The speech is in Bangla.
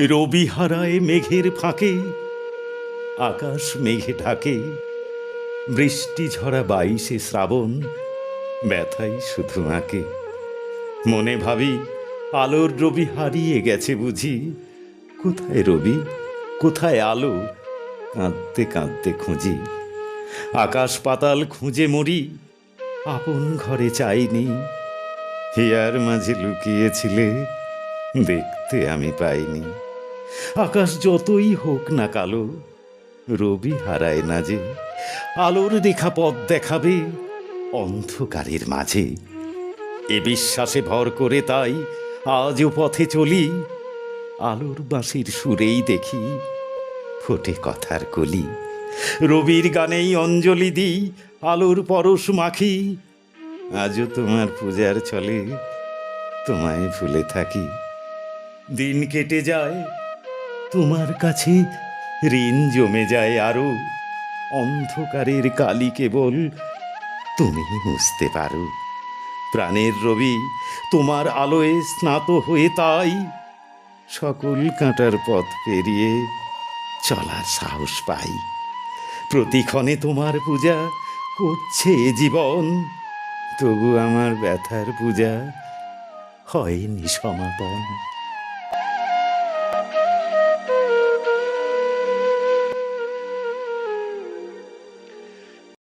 রবি হারায় মেঘের ফাঁকে, আকাশ মেঘে ঢাকে, বৃষ্টি ঝরা বাইশে শ্রাবণ, ব্যথাই শুধু আঁকে মনে ভাবি, আলোর রবি হারিয়ে গেছে বুঝি। কোথায় রবি? কোথায় আলো? কাঁদতে কাঁদতে খুঁজি। আকাশ পাতাল খুঁজে মরি, আপন ঘরে চাইনি। হিয়ার মাঝে লুকিয়েছিলে, দেখতে আমি পাইনি। আকাশ যতই হোক না কালো, রবি হারায় না যে, আলোর রেখা পথ দেখাবে অন্ধকারের মাঝে। এ বিশ্বাসে ভর করে তাই আজও পথে চলি, আলোর বাঁশির সুরেই দেখি ফোটে কথার কলি। রবির গানেই অঞ্জলি দিই, আলোর পরশ মাখি। আজও তোমার পূজার চলে তোমায় ভুলে থাকি। দিন কেটে যায় তোমার কাছে ঋণ জমে যায় আরও। অন্ধকারের কালি কেবল তুমি বুঝতে পারো। প্রাণের রবি, তোমার আলোয় স্নাত হয়ে তাই সকল কাঁটার পথ পেরিয়ে চলার সাহস পাই। প্রতিক্ষণে তোমার পূজা করছে জীবন, তবু আমার ব্যথার পূজা হয়নি সমাপন।